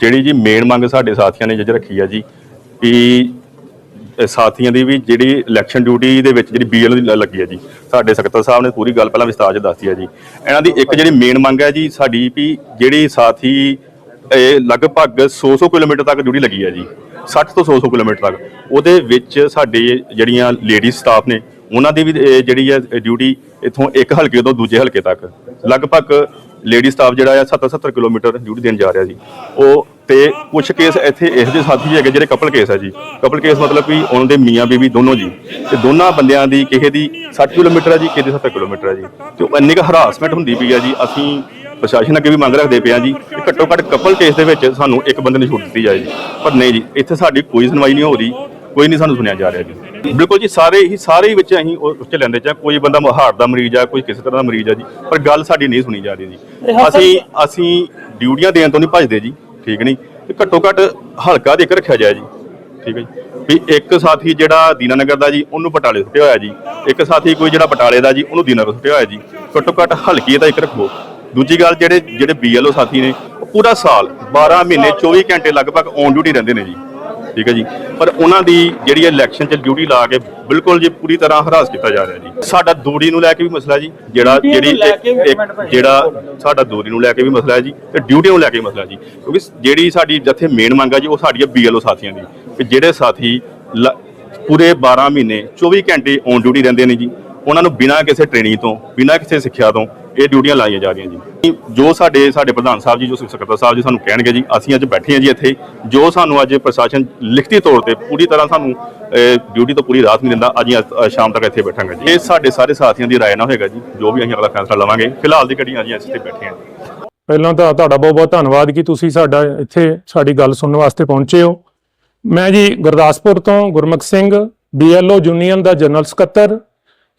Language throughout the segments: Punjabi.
ਜਿਹੜੀ ਜੀ ਮੇਨ ਮੰਗ ਸਾਡੇ ਸਾਥੀਆਂ ਨੇ ਜੱਜ ਰੱਖੀ ਆ ਜੀ, ਵੀ ਸਾਥੀਆਂ ਦੀ ਵੀ ਜਿਹੜੀ ਇਲੈਕਸ਼ਨ ਡਿਊਟੀ ਦੇ ਵਿੱਚ ਜਿਹੜੀ ਬੀਐਲ ਦੀ ਲੱਗੀ ਹੈ ਜੀ, ਸਾਡੇ ਸਕੱਤਰ ਸਾਹਿਬ ਨੇ ਪੂਰੀ ਗੱਲ ਪਹਿਲਾਂ ਵਿਸਤਾਰ 'ਚ ਦੱਸੀ ਹੈ ਜੀ। ਇਹਨਾਂ ਦੀ ਇੱਕ ਜਿਹੜੀ ਮੇਨ ਮੰਗ ਹੈ ਜੀ, ਸਾਡੀ ਵੀ ਜਿਹੜੀ ਸਾਥੀ ਇਹ ਲਗਭਗ 100-100 ਕਿਲੋਮੀਟਰ ਤੱਕ ਡਿਊਟੀ ਲੱਗੀ ਹੈ ਜੀ 60 ਤੋਂ 100-100 ਕਿਲੋਮੀਟਰ ਤੱਕ। ਉਹਦੇ ਵਿੱਚ ਸਾਡੇ ਜਿਹੜੀਆਂ ਲੇਡੀ ਸਟਾਫ ਨੇ, ਉਹਨਾਂ ਦੀ ਵੀ ਇਹ ਜਿਹੜੀ ਹੈ ਡਿਊਟੀ ਇਥੋਂ ਇੱਕ ਹਲਕੇ ਤੋਂ ਦੂਜੇ ਹਲਕੇ ਤੱਕ। ਲਗਭਗ ਲੇਡੀ ਸਟਾਫ ਜਿਹੜਾ ਆ 70-70 ਕਿਲੋਮੀਟਰ ਡਿਊਟੀ ਦੇਣ ਜਾ ਰਿਹਾ ਜੀ। ਉਹ ਤੇ ਕੁਝ ਕੇਸ ਇੱਥੇ ਇਹੋ ਜਿਹੇ ਸਾਥੀ ਵੀ ਹੈਗੇ ਜਿਹੜੇ ਕਪਲ ਕੇਸ ਹੈ ਜੀ। ਕਪਲ ਕੇਸ ਮਤਲਬ ਵੀ ਉਹਨਾਂ ਦੇ ਮੀਆਂ ਬੀਵੀ ਦੋਨੋਂ ਜੀ। ਤੇ ਦੋਨਾਂ ਬੰਦਿਆਂ ਦੀ ਕਿਸੇ ਦੀ 60 ਕਿਲੋਮੀਟਰ ਹੈ ਜੀ, ਕਿਸੇ ਦੀ 70 ਕਿਲੋਮੀਟਰ ਹੈ ਜੀ। ਤੇ ਉਹ ਇੰਨੀ ਕੁ ਹਰਾਸਮੈਂਟ ਹੁੰਦੀ ਪਈ ਹੈ ਜੀ, ਅਸੀਂ ਪ੍ਰਸ਼ਾਸਨ ਅੱਗੇ ਵੀ ਮੰਗ ਰੱਖਦੇ ਪਏ ਹਾਂ ਜੀ ਕਿ ਘੱਟੋ ਘੱਟ ਕਪਲ ਕੇਸ ਦੇ ਵਿੱਚ ਸਾਨੂੰ ਇੱਕ ਬੰਦੇ ਨੂੰ ਛੁੱਟ ਦਿੱਤੀ ਜਾਏ ਜੀ। ਪਰ ਨਹੀਂ ਜੀ, ਇੱਥੇ ਸਾਡੀ ਕੋਈ ਸੁਣਵਾਈ ਨਹੀਂ ਹੋ ਰਹੀ। ਕੋਈ ਨਹੀਂ ਸਾਨੂੰ ਸੁਣਿਆ ਜਾ ਰਿਹਾ ਜੀ। ਬਿਲਕੁਲ ਜੀ ਸਾਰੇ ਹੀ ਸਾਰੇ ਹੀ ਵਿੱਚ ਅਸੀਂ ਉਹ ਉੱਚ ਲੈਂਦੇ ਚਾਹ ਕੋਈ ਬੰਦਾ ਹਾਰਟ ਦਾ ਮਰੀਜ਼ ਆ ਕੋਈ ਕਿਸੇ ਤਰ੍ਹਾਂ ਦਾ ਮਰੀਜ਼ ਆ ਜੀ ਪਰ ਗੱਲ ਸਾਡੀ ਨਹੀਂ ਸੁਣੀ ਜਾ ਰਹੀ ਜੀ। ਅਸੀਂ ਅਸੀਂ ਡਿਊਟੀਆਂ ਦੇਣ ਤੋਂ ਨਹੀਂ ਭੱਜਦੇ ਜੀ ਠੀਕ ਨਹੀਂ? ਤੇ ਘੱਟੋ ਘੱਟ ਹਲਕਾ ਦੇ ਕੇ ਰੱਖਿਆ ਜਾਏ ਜੀ ਠੀਕ ਹੈ ਜੀ? ਵੀ ਇੱਕ ਸਾਥੀ ਜਿਹੜਾ ਦੀਨਾਨਗਰ ਦਾ ਜੀ ਉਹਨੂੰ ਬਟਾਲੇ ਸੁੱਟਿਆ ਹੋਇਆ ਜੀ। ਇੱਕ ਸਾਥੀ ਕੋਈ ਜਿਹੜਾ ਬਟਾਲੇ ਦਾ ਜੀ ਉਹਨੂੰ ਦੀਨਾਨਗਰ ਸੁੱਟਿਆ ਹੋਇਆ ਜੀ। ਘੱਟੋ ਘੱਟ ਹਲਕੀ ਦਾ ਇੱਕ ਰੱਖੋ। ਦੂਜੀ ਗੱਲ ਜਿਹੜੇ ਜਿਹੜੇ ਬੀਐਲਓ ਸਾਥੀ ਨੇ ਪੂਰਾ ਸਾਲ 12 ਮਹੀਨੇ 24 ਘੰਟੇ ਲਗਭਗ ਔਨ ਡਿਊਟੀ ਰਹਿੰਦੇ ਨੇ ਜੀ। ਠੀਕ ਹੈ ਜੀ। ਪਰ ਉਹਨਾਂ ਦੀ ਜਿਹੜੀ ਇਲੈਕਸ਼ਨ 'ਚ ਡਿਊਟੀ ਲਾ ਕੇ ਬਿਲਕੁਲ ਜੀ ਪੂਰੀ ਤਰ੍ਹਾਂ ਹਰਾਸ ਕੀਤਾ ਜਾ ਰਿਹਾ ਜੀ। ਸਾਡਾ ਦੂਰੀ ਨੂੰ ਲੈ ਕੇ ਵੀ ਮਸਲਾ ਜੀ ਜਿਹੜਾ ਜਿਹੜੀ ਜਿਹੜਾ ਸਾਡਾ ਦੂਰੀ ਨੂੰ ਲੈ ਕੇ ਵੀ ਮਸਲਾ ਹੈ ਜੀ ਤੇ ਡਿਊਟੀ ਨੂੰ ਲੈ ਕੇ ਵੀ ਮਸਲਾ ਜੀ। ਕਿਉਂਕਿ ਜਿਹੜੀ ਸਾਡੀ ਜਿੱਥੇ ਮੇਨ ਮੰਗ ਹੈ ਜੀ ਉਹ ਸਾਡੀ ਬੀਐਲਓ ਸਾਥੀਆਂ ਦੀ। ਕਿ ਜਿਹੜੇ ਸਾਥੀ ਪੂਰੇ 12 ਮਹੀਨੇ 24 ਘੰਟੇ ਔਨ ਡਿਊਟੀ ਰਹਿੰਦੇ ਨੇ ਜੀ ਉਹਨਾਂ ਨੂੰ ਬਿਨਾਂ ਕਿਸੇ ਟ੍ਰੇਨਿੰਗ ਤੋਂ ਬਿਨਾਂ ਕਿਸੇ ਸਿੱਖਿਆ ਤੋਂ ਇਹ ਡਿਊਟੀਆਂ ਲਾਈਆਂ ਜਾ ਰਹੀਆਂ ਜੀ। ਜੋ ਸਾਡੇ ਸਾਡੇ ਪ੍ਰਧਾਨ ਸਾਹਿਬ ਜੀ, ਜੋ ਸਕੱਤਰ ਸਾਹਿਬ ਜੀ ਸਾਨੂੰ ਕਹਿਣਗੇ ਜੀ, ਅਸੀਂ ਅੱਜ ਬੈਠੇ ਹਾਂ ਜੀ ਇੱਥੇ। ਜੋ ਸਾਨੂੰ ਅੱਜ ਪ੍ਰਸ਼ਾਸਨ ਲਿਖਤੀ ਤੌਰ ਤੇ ਪੂਰੀ ਤਰ੍ਹਾਂ ਸਾਨੂੰ ਡਿਊਟੀ ਤੋਂ ਪੂਰੀ ਰਾਤ ਨਹੀਂ ਦਿੰਦਾ ਅੱਜ ਸ਼ਾਮ ਤੱਕ ਇੱਥੇ ਬੈਠਾਂਗੇ ਜੀ। ਇਹ ਸਾਡੇ ਸਾਰੇ ਸਾਥੀਆਂ ਦੀ ਰਾਏ ਨਾ ਹੋਏਗਾ ਜੀ, ਜੋ ਵੀ ਅਸੀਂ ਅਗਲਾ ਫੈਸਲਾ ਲਵਾਂਗੇ। ਫਿਲਹਾਲ ਦੀ ਘੜੀ ਅਸੀਂ ਇੱਥੇ ਬੈਠੇ ਹਾਂ ਪਹਿਲਾਂ ਤਾਂ ਤੁਹਾਡਾ ਬਹੁਤ ਬਹੁਤ ਧੰਨਵਾਦ ਕਿ ਤੁਸੀਂ ਸਾਡਾ ਇੱਥੇ ਸਾਡੀ ਗੱਲ ਸੁਣਨ ਵਾਸਤੇ ਪਹੁੰਚੇ ਹੋ। ਮੈਂ ਜੀ ਗੁਰਦਾਸਪੁਰ ਤੋਂ ਗੁਰਮੁਖ ਸਿੰਘ ਬੀਐਲਓ ਯੂਨੀਅਨ ਦਾ ਜਨਰਲ ਸਕੱਤਰ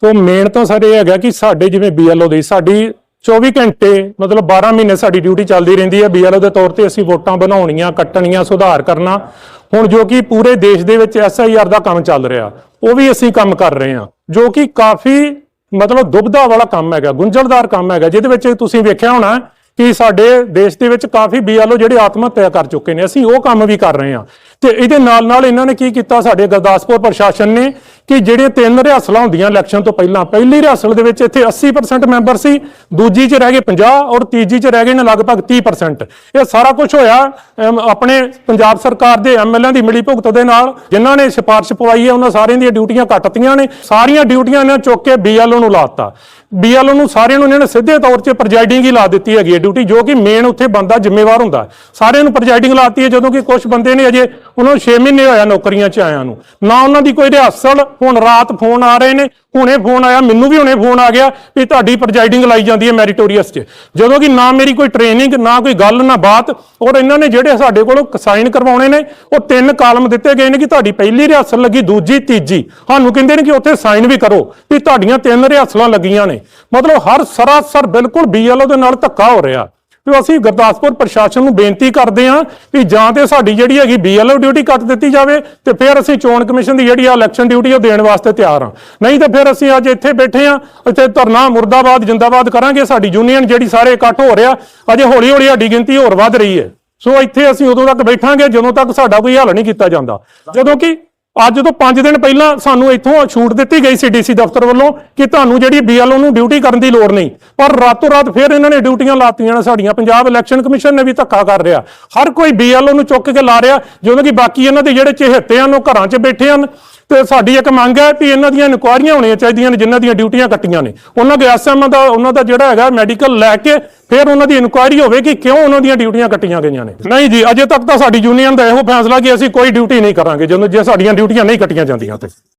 ਤੋਂ ਮੇਨ ਤਾਂ ਸਰ ਇਹ ਹੈਗਾ ਕਿ ਸਾਡੇ ਜਿਵੇਂ ਬੀਐਲਓ ਦੀ, ਸਾਡੀ 24 ਘੰਟੇ, ਮਤਲਬ 12 ਮਹੀਨੇ ਸਾਡੀ ਡਿਊਟੀ ਚੱਲਦੀ ਰਹਿੰਦੀ ਹੈ। ਬੀਐਲਓ ਦੇ ਤੌਰ ਤੇ ਅਸੀਂ ਵੋਟਾਂ ਬਣਾਉਣੀਆਂ, ਕੱਟਣੀਆਂ, ਸੁਧਾਰ ਕਰਨਾ। ਹੁਣ ਜੋ ਕਿ ਪੂਰੇ ਦੇਸ਼ ਦੇ ਵਿੱਚ ਐਸਆਈਆਰ ਦਾ ਕੰਮ ਚੱਲ ਰਿਹਾ, ਉਹ ਵੀ ਅਸੀਂ ਕੰਮ ਕਰ ਰਹੇ ਹਾਂ, ਜੋ ਕਿ ਕਾਫੀ ਮਤਲਬ ਦੁਬਦਾ ਵਾਲਾ ਕੰਮ ਹੈਗਾ, ਗੁੰਝਲਦਾਰ ਕੰਮ ਹੈਗਾ, ਜਿਹਦੇ ਵਿੱਚ ਤੁਸੀਂ ਵੇਖਿਆ ਹੋਣਾ ਕਿ ਸਾਡੇ ਦੇਸ਼ ਦੇ ਵਿੱਚ ਕਾਫੀ ਬੀਐਲਓ ਜਿਹੜੇ ਆਤਮ ਹੱਤਿਆ ਕਰ ਚੁੱਕੇ ਨੇ, ਅਸੀਂ ਉਹ ਕੰਮ ਵੀ ਕਰ ਰਹੇ ਹਾਂ। ਤੇ ਇਹਦੇ ਨਾਲ ਨਾਲ ਇਹਨਾਂ ਨੇ ਕੀ ਕੀਤਾ, ਸਾਡੇ ਗੁਰਦਾਸਪੁਰ ਪ੍ਰਸ਼ਾਸਨ ਨੇ ਕਿ ਜਿਹੜੀਆਂ ਤਿੰਨ ਰਿਹਾਸਲਾਂ ਹੁੰਦੀਆਂ ਇਲੈਕਸ਼ਨ ਤੋਂ ਪਹਿਲਾਂ, ਪਹਿਲੀ ਰਿਹਾਸਲ ਦੇ ਵਿੱਚ ਇੱਥੇ 80% ਮੈਂਬਰ ਸੀ, ਦੂਜੀ 'ਚ ਰਹਿ ਗਏ 50 ਔਰ ਤੀਜੀ 'ਚ ਰਹਿ ਗਏ ਨੇ ਲਗਭਗ 30% ਇਹ ਸਾਰਾ ਕੁਝ ਹੋਇਆ ਆਪਣੇ ਪੰਜਾਬ ਸਰਕਾਰ ਦੇ ਐਮਐਲਏ ਦੀ ਮਿਲੀ ਭੁਗਤ ਦੇ ਨਾਲ, ਜਿਨ੍ਹਾਂ ਨੇ ਸਿਫਾਰਿਸ਼ ਪਵਾਈ ਹੈ, ਉਹਨਾਂ ਸਾਰਿਆਂ ਦੀਆਂ ਡਿਊਟੀਆਂ ਕੱਟਤੀਆਂ ਨੇ, ਸਾਰੀਆਂ ਡਿਊਟੀਆਂ ਇਹਨਾਂ ਚੁੱਕ ਕੇ ਬੀਐਲਓ ਨੂੰ ਲਾਤਾ ਬੀਐਲਓ ਨੂੰ ਸਾਰਿਆਂ ਨੂੰ ਇਹਨਾਂ ਨੇ ਸਿੱਧੇ ਤੌਰ 'ਤੇ ਪ੍ਰੈਜ਼ਾਈਡਿੰਗ ਹੀ ਲਾ ਦਿੱਤੀ ਹੈਗੀ ਹੈ ਡਿਊਟੀ ਜੋ ਕਿ ਮੇਨ ਉੱਥੇ ਬੰਦਾ ਜ਼ਿੰਮੇਵਾਰ ਹੁੰਦਾ ਸਾਰਿਆਂ ਨੂੰ ਪ੍ਰੈਜ਼ਾਈਡਿੰਗ ਲਾਤੀ ਹੈ, ਜਦੋਂ ਕਿ ਕੁਝ ਬੰਦੇ ਨੇ ਅਜੇ ਉਹਨਾਂ ਨੂੰ 6 ਮਹੀਨੇ ਹੋਇਆ ਨੌਕਰੀਆਂ 'ਚ ਆਇਆਂ ਨੂੰ। ਨਾ ਉਹਨਾਂ ਦੀ ਕੋਈ ਰਿਹਾਸਲ, ਹੁਣ ਰਾਤ ਫੋਨ ਆ ਰਹੇ ਨੇ ਹੁਣੇ ਫੋਨ ਆਇਆ, ਮੈਨੂੰ ਵੀ ਹੁਣੇ ਫੋਨ ਆ ਗਿਆ ਵੀ ਤੁਹਾਡੀ ਪ੍ਰੈਜ਼ਾਈਡਿੰਗ ਲਾਈ ਜਾਂਦੀ ਹੈ ਮੈਰੀਟੋਰੀਅਸ 'ਚ। ਜਦੋਂ ਕਿ ਨਾ ਮੇਰੀ ਕੋਈ ਟ੍ਰੇਨਿੰਗ ਨਾ ਕੋਈ ਗੱਲ, ਨਾ ਬਾਤ, ਔਰ ਇਹਨਾਂ ਨੇ ਜਿਹੜੇ ਸਾਡੇ ਕੋਲੋਂ ਸਾਈਨ ਕਰਵਾਉਣੇ ਨੇ, ਉਹ ਤਿੰਨ ਕਾਲਮ ਦਿੱਤੇ ਗਏ ਨੇ ਕਿ ਤੁਹਾਡੀ ਪਹਿਲੀ ਰਿਹਾਸਲ ਲੱਗੀ, ਦੂਜੀ, ਤੀਜੀ। ਸਾਨੂੰ ਕਹਿੰਦੇ ਨੇ ਕਿ ਉੱਥੇ ਸਾਈਨ ਵੀ ਕਰੋ ਵੀ ਤੁਹਾਡੀਆਂ ਤਿੰਨ ਰਿਹਾਸਲਾਂ ਲੱਗੀਆਂ ਨੇ। ਮਤਲਬ ਹਰ ਸਰਾਸਰ ਬਿਲਕੁਲ ਬੀਐਲਓ ਦੇ ਨਾਲ ਧੱਕਾ ਹੋ ਰਿਹਾ। ਤੇ ਅਸੀਂ ਗੁਰਦਾਸਪੁਰ ਪ੍ਰਸ਼ਾਸਨ ਨੂੰ ਬੇਨਤੀ ਕਰਦੇ ਹਾਂ ਵੀ ਜਾਂ ਤੇ ਸਾਡੀ ਜਿਹੜੀ ਹੈਗੀ ਬੀਐਲਓ ਡਿਊਟੀ ਕੱਟ ਦਿੱਤੀ ਜਾਵੇ ਤੇ ਫਿਰ ਅਸੀਂ ਚੋਣ ਕਮਿਸ਼ਨ ਦੀ ਜਿਹੜੀ ਆ ਇਲੈਕਸ਼ਨ ਡਿਊਟੀ ਉਹ ਦੇਣ ਵਾਸਤੇ ਤਿਆਰ ਹਾਂ। ਨਹੀਂ ਤਾਂ ਫਿਰ ਅਸੀਂ ਅੱਜ ਇੱਥੇ ਬੈਠੇ ਹਾਂ, ਇੱਥੇ ਧਰਨਾ ਮੁਰਦਾਬਾਦ, ਜਿੰਦਾਬਾਦ ਕਰਾਂਗੇ, ਸਾਡੀ ਯੂਨੀਅਨ ਜਿਹੜੀ ਸਾਰੇ ਇਕੱਠ ਹੋ ਰਿਹਾ, ਅਜੇ ਹੌਲੀ ਹੌਲੀ ਸਾਡੀ ਗਿਣਤੀ ਹੋਰ ਵੱਧ ਰਹੀ ਹੈ। ਸੋ ਇੱਥੇ ਅਸੀਂ ਉਦੋਂ ਤੱਕ ਬੈਠਾਂਗੇ, ਜਦੋਂ ਤੱਕ ਸਾਡਾ ਕੋਈ ਹੱਲ ਨਹੀਂ ਕੀਤਾ ਜਾਂਦਾ। ਜਦੋਂ ਕਿ ਅੱਜ ਤੋਂ 5 ਦਿਨ ਪਹਿਲਾਂ ਸਾਨੂੰ ਇੱਥੋਂ ਛੂਟ ਦਿੱਤੀ ਗਈ ਸੀ ਡੀਸੀ ਦਫ਼ਤਰ ਵੱਲੋਂ ਕਿ ਤੁਹਾਨੂੰ ਜਿਹੜੀ ਬੀਐਲਓ ਨੂੰ ਡਿਊਟੀ ਕਰਨ ਦੀ ਲੋੜ ਨਹੀਂ। ਪਰ ਰਾਤੋਂ ਰਾਤ ਫਿਰ ਇਹਨਾਂ ਨੇ ਡਿਊਟੀਆਂ ਲਾਤੀਆਂ ਨੇ ਸਾਡੀਆਂ। ਪੰਜਾਬ ਇਲੈਕਸ਼ਨ ਕਮਿਸ਼ਨ ਨੇ ਵੀ ਧੱਕਾ ਕਰ ਰਿਹਾ। ਹਰ ਕੋਈ ਬੀਐਲਓ ਨੂੰ ਚੁੱਕ ਕੇ ਲਾ ਰਿਹਾ ਜਦੋਂ ਕਿ ਬਾਕੀ ਇਹਨਾਂ ਦੇ ਜਿਹੜੇ ਚਹੇਤੇ ਹਨ, ਉਹ ਘਰਾਂ 'ਚ ਬੈਠੇ ਹਨ। ਤੇ ਸਾਡੀ ਇੱਕ ਮੰਗ ਹੈ ਕਿ ਇਹਨਾਂ ਦੀਆਂ ਇਨਕੁਆਇਰੀਆਂ ਹੋਣੀਆਂ ਚਾਹੀਦੀਆਂ ਨੇ, ਜਿਨ੍ਹਾਂ ਦੀਆਂ ਡਿਊਟੀਆਂ ਕੱਟੀਆਂ ਨੇ। ਉਹਨਾਂ ਦੇ ਐਸਐਮ ਦਾ, ਉਹਨਾਂ ਦਾ ਜਿਹੜਾ ਹੈਗਾ ਮੈਡੀਕਲ ਲੈ ਕੇ ਫਿਰ ਉਹਨਾਂ ਦੀ ਇਨਕੁਆਇਰੀ ਹੋਵੇ ਕਿ ਕਿਉਂ ਉਹਨਾਂ ਦੀਆਂ ਡਿਊਟੀਆਂ ਕੱਟੀਆਂ ਗਈਆਂ ਨੇ? ਨਹੀਂ ਜੀ, ਅਜੇ ਤੱਕ ਤਾਂ ਸਾਡੀ ਯੂਨੀਅਨ ਦਾ ਇਹੋ ਫੈਸਲਾ ਕਿ ਅਸੀਂ ਕੋਈ ਡਿਊਟੀ ਨਹੀਂ ਕਰਾਂਗੇ, ਜਦੋਂ ਜੇ ਸਾਡੀਆਂ ਡਿਊਟੀਆਂ ਨਹੀਂ ਕੱਟੀਆਂ ਜਾਂਦੀਆਂ ਤੇ।